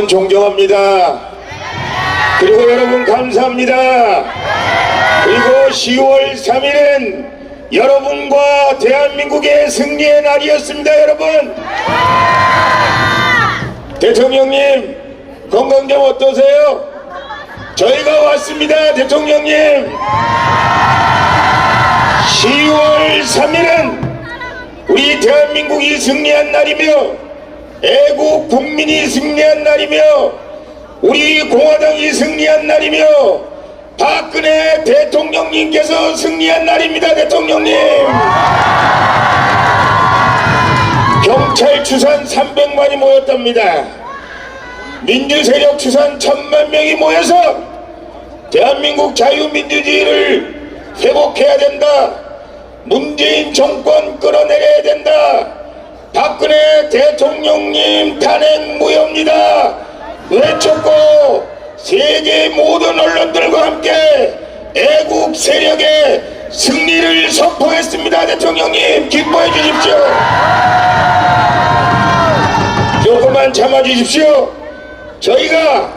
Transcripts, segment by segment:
여러분 존경합니다. 그리고 여러분 감사합니다. 그리고 10월 3일은 여러분과 대한민국의 승리의 날이었습니다, 여러분. 대통령님, 건강 좀 어떠세요? 저희가 왔습니다, 대통령님. 10월 3일은 우리 대한민국이 승리한 날이며 애국 국민이 승리한 날이며 우리 공화당이 승리한 날이며 박근혜 대통령님께서 승리한 날입니다 대통령님! 경찰 추산 300만이 모였답니다. 민주세력 추산 1000만 명이 모여서 대한민국 자유민주주의를 회복해야 된다. 문재인 정권 끌어내려야 된다 박근혜 대통령님 탄핵 무효입니다. 외쳤고 세계 모든 언론들과 함께 애국 세력의 승리를 선포했습니다 대통령님. 기뻐해 주십시오. 조금만 참아 주십시오. 저희가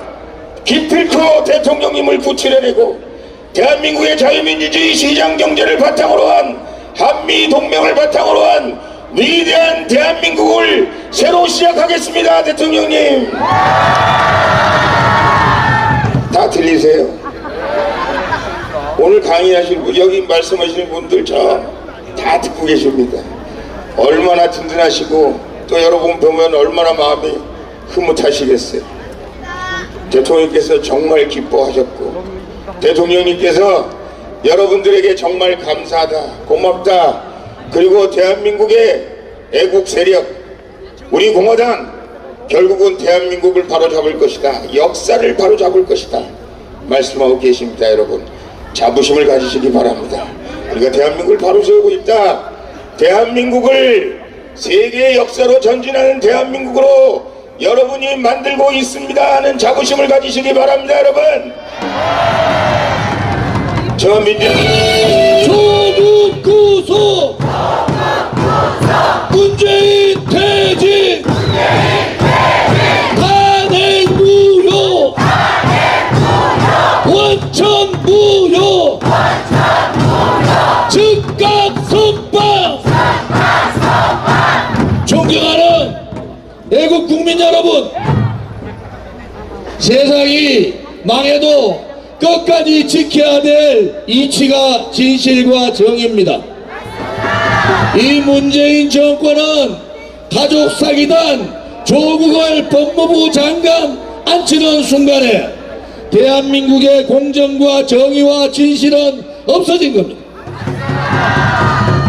기필코 대통령님을 부추려내고 대한민국의 자유민주주의 시장 경제를 바탕으로 한 한미 동맹을 바탕으로 한 위대한 대한민국을 새로 시작하겠습니다 대통령님. 다 들리세요? 오늘 강의하신 분 여기 말씀하시는 분들 저 다 듣고 계십니다. 얼마나 든든하시고 또 여러분 보면 얼마나 마음이 흐뭇하시겠어요. 대통령께서 정말 기뻐하셨고 대통령님께서 여러분들에게 정말 감사하다 고맙다 그리고 대한민국의 애국 세력 우리 공화당 결국은 대한민국을 바로잡을 것이다. 역사를 바로잡을 것이다. 말씀하고 계십니다 여러분. 자부심을 가지시기 바랍니다. 우리가 대한민국을 바로세우고 있다. 대한민국을 세계의 역사로 전진하는 대한민국으로 여러분이 만들고 있습니다 하는 자부심을 가지시기 바랍니다 여러분. 저 민주 조국 구속 애국 국민 여러분 세상이 망해도 끝까지 지켜야 될 이치가 진실과 정의입니다. 이 문재인 정권은 가족 사기단 조국을 법무부 장관 앉히는 순간에 대한민국의 공정과 정의와 진실은 없어진 겁니다.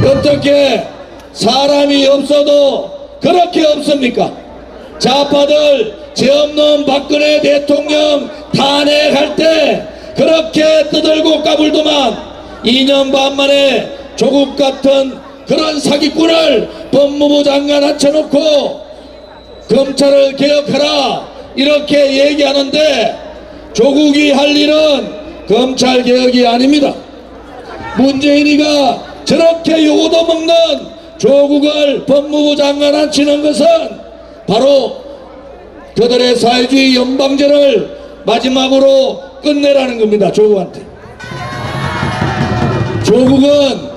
어떻게 사람이 없어도 그렇게 없습니까? 좌파들 죄 없는 박근혜 대통령 탄핵할 때 그렇게 떠들고 까불더만 2년 반 만에 조국 같은 그런 사기꾼을 법무부 장관 앉혀놓고 검찰을 개혁하라 이렇게 얘기하는데 조국이 할 일은 검찰 개혁이 아닙니다. 문재인이가 저렇게 요도 먹는 조국을 법무부 장관 앉히는 것은 바로 그들의 사회주의 연방제를 마지막으로 끝내라는 겁니다. 조국한테. 조국은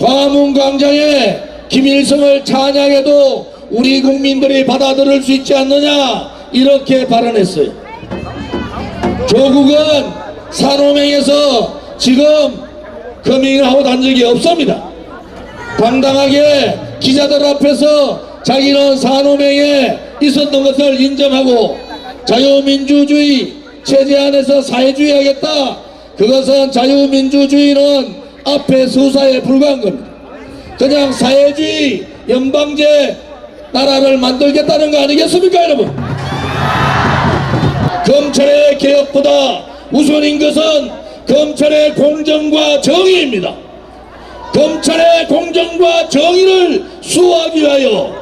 광화문 광장에 김일성을 찬양해도 우리 국민들이 받아들일 수 있지 않느냐 이렇게 발언했어요. 조국은 산호맹에서 지금 커밍아웃 한 적이 없습니다. 당당하게 기자들 앞에서 자기는 산호맹에 있었던 것을 인정하고 자유민주주의 체제 안에서 사회주의 하겠다. 그것은 자유민주주의는 앞에 수사에 불과한 겁니다. 그냥 사회주의 연방제 나라를 만들겠다는 거 아니겠습니까 여러분? 검찰의 개혁보다 우선인 것은 검찰의 공정과 정의입니다. 검찰의 공정과 정의를 수호하기 위하여